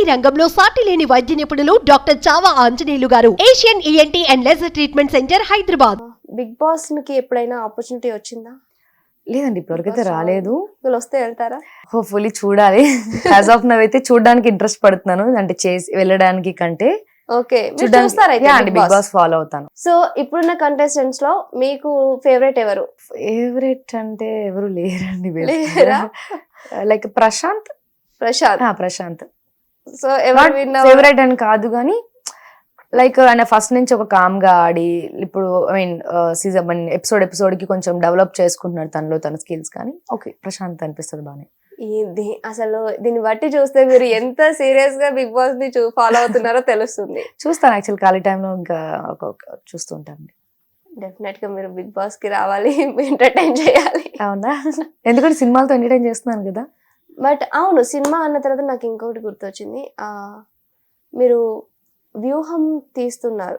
ENT రంగంలో సాటి లేని వైద్య నిపుణులు డాక్టర్ చావా ఆంజనేయులు గారు. Asian ENT and laser treatment centre Hyderabad. Big బాస్కి ఎప్పుడైనా ఆపర్చునిటీ వచ్చిందా? లేదండి ఇప్పటివరకైతే రాలేదు. వీళ్ళు వస్తే వెళ్తారా? హోప్ఫుల్లీ చూడాలి. యాజ్ ఆఫ్ నవ్ అయితే చూడడానికి ఇంట్రెస్ట్ పడుతున్నాను. అంటే చేసి వెళ్ళడానికి కంటే ఓకే చూస్తారా బిగ్ బాస్? ఫాలో అవుతాను. సో ఇప్పుడున్న కంటెస్టెంట్స్లో మీకు ఫేవరెట్ ఎవరు? ఫేవరెట్ అంటే ఎవరు లేరండి లేరా? లైక్ ప్రశాంత్. ప్రశాంత్. ఆ, ప్రశాంత్. సో ఎవరు ఫేవరెట్ అని కాదు కానీ లైక్ ఆయన ఫస్ట్ నుంచి ఒక కామ్గా ఆడి ఇప్పుడు ఐ మీన్ సీజన్ ఎపిసోడ్ ఎపిసోడ్కి కొంచెం డెవలప్ చేసుకుంటున్నాడు తనలో తన స్కిల్స్ కానీ. ఓకే ప్రశాంత్ అనిపిస్తుంది బానే. ఇది అసలు దీన్ని బట్టి చూస్తే మీరు ఎంత సీరియస్గా బిగ్ బాస్ని ఫాలో అవుతున్నారో తెలుస్తుంది. చూస్తాను యాక్చువల్ ఖాళీ టైంలో ఇంకా ఒక చూస్తూ ఉంటాను. డెఫినెట్గా మీరు బిగ్ బాస్కి రావాలి ఎంటర్టైన్ చేయాలి. అవునా? ఎందుకంటే సినిమాలతో ఎంటర్టైన్ చేస్తున్నాను కదా. బట్ అవును సినిమా అన్న తర్వాత నాకు ఇంకొకటి గుర్తొచ్చింది. ఆ మీరు వ్యూహం తీస్తున్నారు.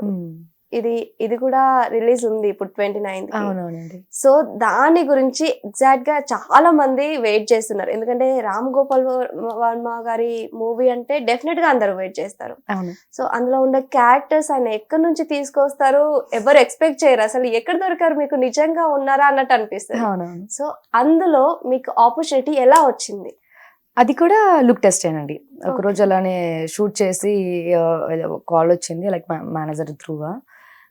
ఇది ఇది కూడా రిలీజ్ ఉంది ఇప్పుడు ట్వంటీ నైన్త్ అవునవునండి. సో దాని గురించి ఎగ్జాక్ట్గా చాలా మంది వెయిట్ చేస్తున్నారు. ఎందుకంటే రామ్ గోపాల్ వర్- వర్మ గారి మూవీ అంటే డెఫినెట్గా అందరూ వెయిట్ చేస్తారు. సో అందులో ఉండే క్యారెక్టర్స్ ఆయన ఎక్కడి నుంచి తీసుకొస్తారు ఎవరు ఎక్స్పెక్ట్ చేయరు. అసలు ఎక్కడ దొరికారు మీకు నిజంగా ఉన్నారా అన్నట్టు అనిపిస్తుంది. సో అందులో మీకు ఆపర్చునిటీ ఎలా వచ్చింది? అది కూడా లుక్ టెస్ట్ ఏనండి. ఒక రోజు అలానే షూట్ చేసి కాల్ వచ్చింది లైక్ మేనేజర్ త్రూగా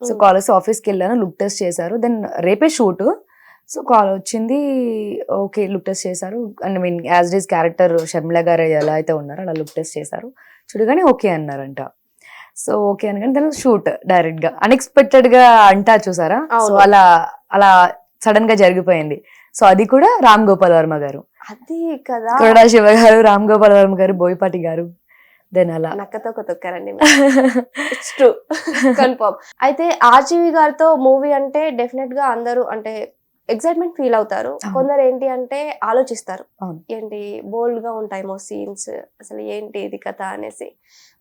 సో కాల్ వస్తే ఆఫీస్కి వెళ్ళాను లుక్ టెస్ట్ చేశారు. దెన్ రేపే షూట్ సో కాల్ వచ్చింది ఓకే లుక్ టెస్ట్ చేశారు. And mean as these character Sharmila గారు ఎలా అయితే ఉన్నారో అలా లుక్ టెస్ట్ చేశారు. చూడగానే ఓకే అన్నారంట. సో ఓకే అనగానే దాని షూట్ డైరెక్ట్గా. అన్ఎక్స్పెక్టెడ్గా అంటా చూసారా? సో. అలా అలా సడన్గా జరిగిపోయింది. సో అది కూడా రామ్ గోపాల్ వర్మ గారు. అది కదా. కొరడా శివ గారు రామ్ గోపాల్ వర్మ గారు బోయపాటి గారు దెన్ అలా. నక్కతో తొక్కారండి ట్రూ కన్ఫర్మ్ అయితే ఆర్జీవి గారితో మూవీ అంటే డెఫినెట్గా అందరూ అంటే ఎక్సైట్మెంట్ ఫీల్ అవుతారు. కొందరు ఏంటి అంటే ఆలోచిస్తారు. ఏంటి బోల్డ్గా ఉంటాయేమో సీన్స్ అసలు ఏంటి ఇది కథ అనేసి.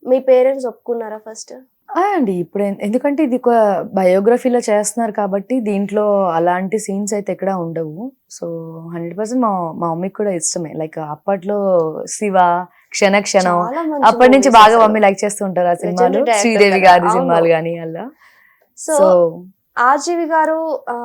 మీ పేరెంట్స్ ఒప్పుకున్నారా ఫస్ట్ అండి ఇప్పుడు ఎన్- ఎందుకంటే ఇది ఒక బయోగ్రఫీలో చేస్తున్నారు కాబట్టి దీంట్లో అలాంటి సీన్స్ అయితే ఎక్కడ ఉండవు. సో హండ్రెడ్ పర్సెంట్ మా మా మమ్మీకి కూడా ఇష్టమే. లైక్ అప్పట్లో శివ క్షణ క్షణం అప్పటి నుంచి బాగా మమ్మీ లైక్ చేస్తూ ఉంటారు ఆ సినిమాలు. Legendary director శ్రీదేవి కదా, గారి అవును. సినిమాలు కానీ అలా. సో సో ఆర్జీవి గారు ఆ,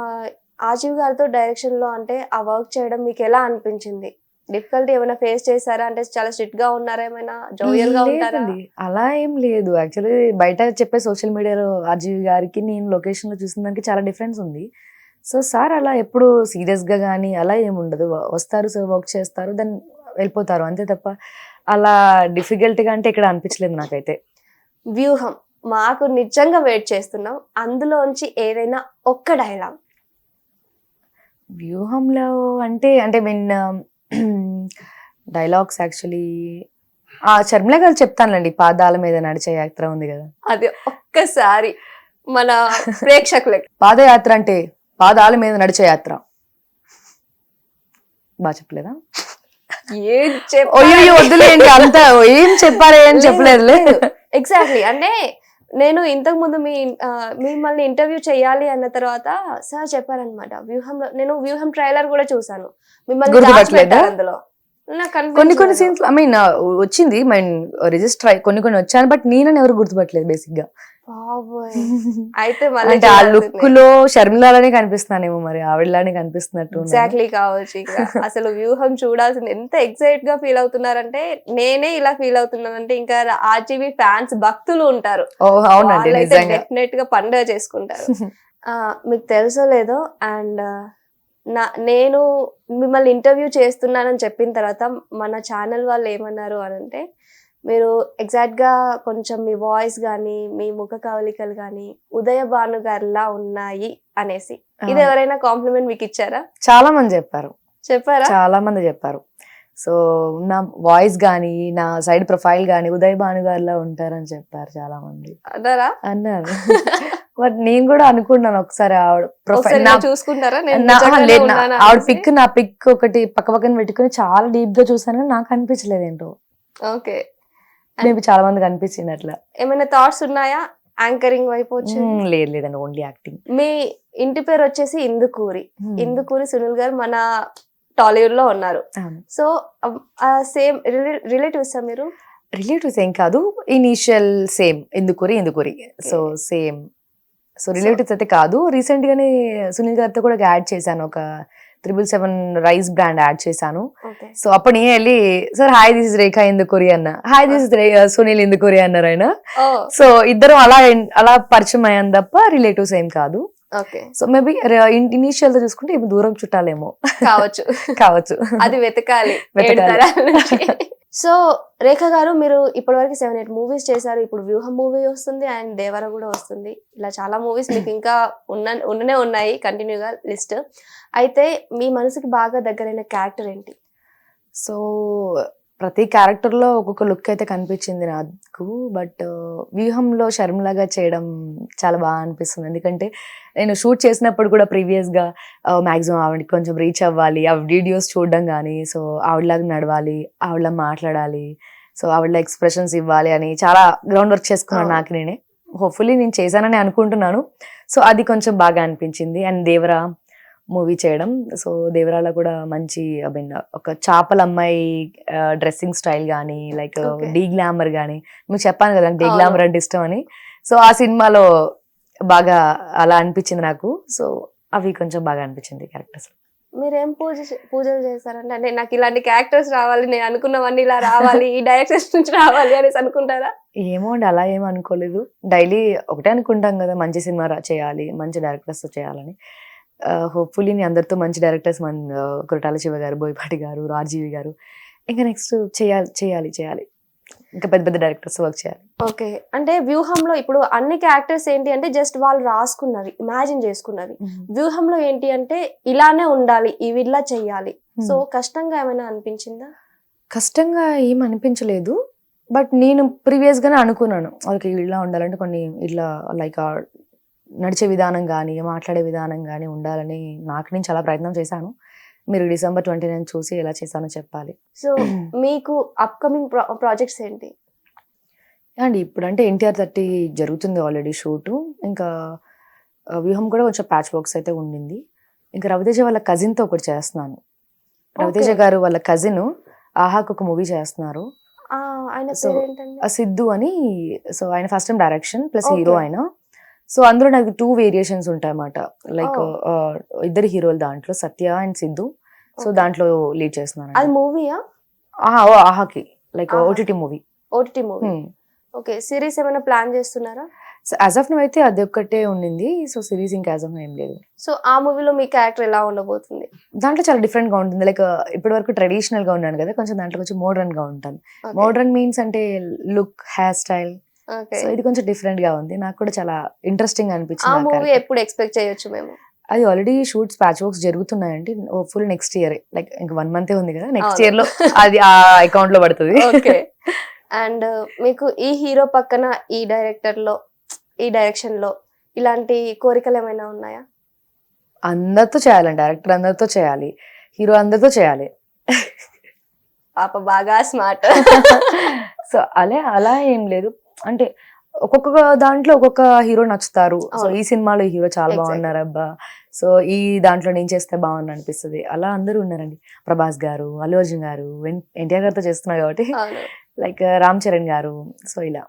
ఆర్జీవి గారితో డైరెక్షన్లో అంటే ఆ వర్క్ చేయడం మీకు ఎలా అనిపించింది? డిఫికల్టీ ఏమైనా ఫేస్ చేశారా? అంటే చాలా స్ట్రిక్ట్గా ఉన్నారా ఏమైనా? జోవియల్గా ఉంటారా? అలా ఏం లేదు. యాక్చువల్లీ బయట చెప్పే సోషల్ మీడియాలో ఆర్జీవి గారికి నేను లొకేషన్లో చూసిన దానికి చాలా డిఫరెన్స్ ఉంది. సో సార్ అలా ఎప్పుడు సీరియస్గా కానీ అలా ఏమి ఉండదు. వస్తారు సార్ వర్క్ చేస్తారు దెన్ వెళ్ళిపోతారు. అంతే తప్ప అలా డిఫికల్ట్గా అంటే ఇక్కడ అనిపించలేదు నాకైతే. వ్యూహం. మాకు నిజంగా వెయిట్ చేస్తున్నాం. అందులోంచి ఏదైనా ఒక్క డైలాగ్. వ్యూహంలో అంటే అంటే మీన్ డైలాగ్స్ యాక్చువల్లీ ఆ షర్మిల గారు చెప్తానులేండి పాదాల మీద నడిచే యాత్ర ఉంది కదా. అది ఒక్కసారి మన ప్రేక్షకులకి. పాదయాత్ర అంటే పాదాల మీద నడిచే యాత్ర. బాగా చెప్పలేదా? ఏం అయ్యో వద్దులేండి అంత ఏం చెప్పారే అని చెప్పలేదులే ఎగ్జాక్ట్లీ అంటే నేను ఇంతకు ముందు మీ మిమ్మల్ని ఇంటర్వ్యూ చేయాలి అన్న తర్వాత సార్ చెప్పారనమాట వ్యూహంలో నేను వ్యూహం ట్రైలర్ కూడా చూసాను మిమ్మల్ని అందులో నాకు కొన్ని కొన్ని. సీన్స్ ఐ మీన్ వచ్చింది మైన్ రిజిస్టర్ కొన్ని కొన్ని వచ్చాను బట్ నేనని ఎవరు గుర్తుపట్టలేదు బేసిక్గా. అయితే మళ్ళీ అంటే ఆ లుక్లో షర్మిలానే కనిపిస్తున్నానేమో మరి ఆవిడలానే కనిపిస్తున్నట్టు. ఎగ్జాక్ట్లీ కావచ్చు అసలు వ్యూహం చూడాల్సింది. ఎంత ఎక్సైట్గా ఫీల్ అవుతున్నారంటే నేనే ఇలా ఫీల్ అవుతున్నానంటే ఇంకా ఆర్జీబీ ఫ్యాన్స్ భక్తులు ఉంటారు. డెఫినెట్గా పండుగ చేసుకుంటారు. ఆ, మీకు తెలుసో లేదో అండ్ నా నేను మిమ్మల్ని ఇంటర్వ్యూ చేస్తున్నానని చెప్పిన తర్వాత మన ఛానల్ వాళ్ళు ఏమన్నారు అని అంటే మీరు ఎగ్జాక్ట్గా కొంచెం మీ వాయిస్ కానీ మీ ముఖ కవలికలు కానీ ఉదయ భాను గారిలా ఉన్నాయి అనేసి. ఇది ఎవరైనా కాంప్లిమెంట్ మీకు ఇచ్చారా? చాలా మంది చెప్పారు. చెప్పారా? చాలా మంది చెప్పారు. సో నా వాయిస్ గానీ నా సైడ్ ప్రొఫైల్ గానీ ఉదయ్ భాను గారిలా ఉంటారని చెప్పారు చాలా మంది. అన్నారా? అన్నారు. బట్ నేను కూడా అనుకున్నాను ఒకసారి ఆవిడ ప్రొఫైల్ చూసుకుంటారా? ఆవిడ? పిక్ నా పిక్ ఒకటి పక్క పక్కన పెట్టుకుని చాలా డీప్గా చూసాను కానీ నాకు అనిపించలేదు ఏంటో ఓకే. మేబీ చాలా మందికి అనిపించింది అట్లా. ఏమైనా థాట్స్ ఉన్నాయా? యాంకరింగ్ వైపు వచ్చి? మ్మ్, లేదు లేదండి ఓన్లీ యాక్టింగ్ మీ ఇంటి పేరు వచ్చేసి ఇందుకూరి. ఇందుకూరి సునీల్ గారు మన టాలీవుడ్లో ఉన్నారు. సో సేమ్ రిలేటివ్స్ మీరు? రిలేటివ్స్ ఏం కాదు. Initial same Endukuri Endukuri so same so relatives అయితే కాదు. రీసెంట్ గానే సునీల్ గారితో కూడా యాడ్ చేశాను ఒక triple seven rice brand ad చేశాను. సో అప్పుడు నేను వెళ్ళి sir hi this is Rekha Endukuri అన్న. Hi this is Sunil Endukuri అన్నారు ఆయన. సో ఇద్దరం అలా అలా పరిచయం అయ్యాను తప్ప రిలేటివ్స్ ఏం కాదు. సో మేబీ ఇనీషియల్గా చూసుకుంటే ఇప్పుడు దూరం చుట్టాలేమో. కావచ్చు. కావచ్చు. అది వెతకాలి. వెతకాలి. సో రేఖ గారు మీరు ఇప్పటివరకు సెవెన్ ఎయిట్ మూవీస్ చేశారు. ఇప్పుడు వ్యూహం మూవీ వస్తుంది అండ్ దేవర కూడా వస్తుంది. ఇలా చాలా మూవీస్ మీకు ఇంకా ఉన్న ఉన్ననే ఉన్నాయి కంటిన్యూగా లిస్ట్ అయితే మీ మనసుకి బాగా దగ్గరైన క్యారెక్టర్ ఏంటి? సో ప్రతి క్యారెక్టర్లో ఒక్కొక్క లుక్ అయితే కనిపించింది నాకు. బట్ వ్యూహంలో షర్మిలాగా చేయడం చాలా బాగా అనిపిస్తుంది. ఎందుకంటే నేను షూట్ చేసినప్పుడు కూడా ప్రీవియస్గా మాక్సిమం ఆవిడకి కొంచెం రీచ్ అవ్వాలి. ఆ వీడియోస్ చూడడం కానీ సో ఆవిడలాగా నడవాలి ఆవిడలా మాట్లాడాలి సో ఆవిడలా ఎక్స్ప్రెషన్స్ ఇవ్వాలి అని చాలా గ్రౌండ్ వర్క్ చేసుకున్నాను. నాకు నేనే. హోప్ఫుల్లీ నేను చేశానని అనుకుంటున్నాను. సో అది కొంచెం బాగా అనిపించింది. అండ్ దేవరా మూవీ చేయడం. సో దేవరాలో కూడా మంచి ఐ మీన్ ఒక చేపల అమ్మాయి డ్రెస్సింగ్ స్టైల్ కానీ లైక్. డీ గ్లామర్ కానీ మీకు చెప్పాను కదా డీ. గ్లామర్ అంటే ఇష్టం అని. సో ఆ సినిమాలో బాగా అలా అనిపించింది నాకు. సో అవి కొంచెం బాగా అనిపించింది క్యారెక్టర్స్. మీరేం పూజ పూజలు చేస్తారంటే అంటే నాకు ఇలాంటి క్యారెక్టర్స్ రావాలి నేను అనుకున్నవన్నీ ఇలా రావాలి ఈ డైరెక్షన్స్ నుంచి రావాలి అనేసి అనుకుంటారా? ఏమో అండి అలా ఏం అనుకోలేదు. డైలీ ఒకటే అనుకుంటాం కదా మంచి సినిమా చేయాలి మంచి డైరెక్టర్స్ చేయాలని. హోప్ఫుల్లీ నేను అందరితో మంచి డైరెక్టర్స్ మన కొరటాల శివ గారు బోయపాటి గారు రాజీవి గారు. ఇంకా నెక్స్ట్ చేయాలి చేయాలి చేయాలి. ఇంకా పెద్ద పెద్ద డైరెక్టర్స్ వర్క్ చేయాలి. ఓకే అంటే వ్యూహంలో ఇప్పుడు అన్ని క్యారెక్టర్స్ ఏంటి అంటే జస్ట్ వాళ్ళు రాసుకున్నవి ఇమాజిన్ చేసుకున్నవి. వ్యూహంలో ఏంటి అంటే ఇలానే ఉండాలి ఇవి ఇలా చెయ్యాలి సో కష్టంగా ఏమైనా అనిపించిందా? కష్టంగా ఏం అనిపించలేదు. బట్ నేను ప్రీవియస్ గానే అనుకున్నాను. వాళ్ళకి ఇలా ఉండాలంటే కొన్ని ఇట్లా లైక్ నడిచే విధానం కానీ మాట్లాడే విధానం కానీ ఉండాలని నాకు నేను చాలా ప్రయత్నం చేశాను. మీరు డిసెంబర్ ట్వంటీ నైన్ చూసి ఎలా చేశానో చెప్పాలి. సో మీకు అప్కమింగ్ ప్రాజెక్ట్స్ ఏంటి? అండి ఇప్పుడు అంటే ఎన్టీఆర్ థర్టీ జరుగుతుంది ఆల్రెడీ షూట్. ఇంకా వ్యూహం కూడా కొంచెం ప్యాచ్ వర్క్స్ అయితే ఉండింది. ఇంకా రవితేజ వాళ్ళ cousin తో ఒకటి చేస్తున్నాను. రవితేజ. గారు వాళ్ళ కజిన్ ఆహాకు ఒక మూవీ చేస్తున్నారు. సిద్ధు అని సో ఆయన first time direction plus. Hero ఆయన. సో అందులో నాకు టూ వేరియేషన్స్ ఉంటాయి అన్నమాట లైక్. ఇద్దరు హీరోలు దాంట్లో సత్య అండ్ సిద్ధు. సో. దాంట్లో లీడ్ చేస్తున్నాను అది మూవీయా ఆహాకి. Like. OTT movie OTT movie okay series ఏమైనా ప్లాన్ చేస్తున్నారా? సో యాజ్ ఆఫ్ అయితే అది ఒక్కటే ఉండింది. సో సిరీస్ ఇంకా యాజ్ ఆఫ్ ఏం లేదు. సో ఆ మూవీలో మీ క్యారెక్టర్ ఎలా ఉండబోతుంది? దాంట్లో చాలా డిఫరెంట్గా ఉంటుంది. లైక్ ఇప్పటి వరకు ట్రెడిషనల్గా ఉన్నాను కదా కొంచెం దాంట్లో కొంచెం మోడర్న్గా ఉంటాను. మోడర్న్ మీన్స్ అంటే లుక్ హెయిర్ స్టైల్. సో ఇది కొంచెం డిఫరెంట్గా ఉంది. నాకు కూడా చాలా ఇంట్రెస్టింగ్ అనిపించింది ఆ మూవీ character. ఎప్పుడు ఎక్స్పెక్ట్ చేయొచ్చు మేము? అది ఆల్రెడీ షూట్స్ ప్యాచ్ వర్క్స్ జరుగుతున్నాయండి. Full next year. లైక్ ఇంకా వన్ మంత్ ఉంది కదా నెక్స్ట్. ఇయర్లో అది ఆ అకౌంట్లో పడుతుంది అండ్ మీకు ఈ హీరో పక్కన ఈ డైరెక్టర్లో ఈ డైరెక్షన్లో ఇలాంటి కోరికలు ఏమైనా ఉన్నాయా? అందరితో చేయాలండి డైరెక్టర్ అందరితో చేయాలి. హీరో అందరితో చేయాలి. పాప బాగా స్మార్ట్. సో అలా అలా ఏం లేదు. అంటే ఒక్కొక్క దాంట్లో ఒక్కొక్క హీరో నచ్చుతారు. సో. ఈ సినిమాలో ఈ హీరో చాలా. బాగున్నారు అబ్బా. సో ఈ దాంట్లో నేను చేస్తే బాగుంది అనిపిస్తుంది. అలా అందరూ ఉన్నారండి. ప్రభాస్ గారు అల్లు అర్జున్ గారు ఎన్టీఆర్ గారితో చేస్తున్నారు కాబట్టి. లైక్ రామ్ చరణ్ గారు. సో ఇలా.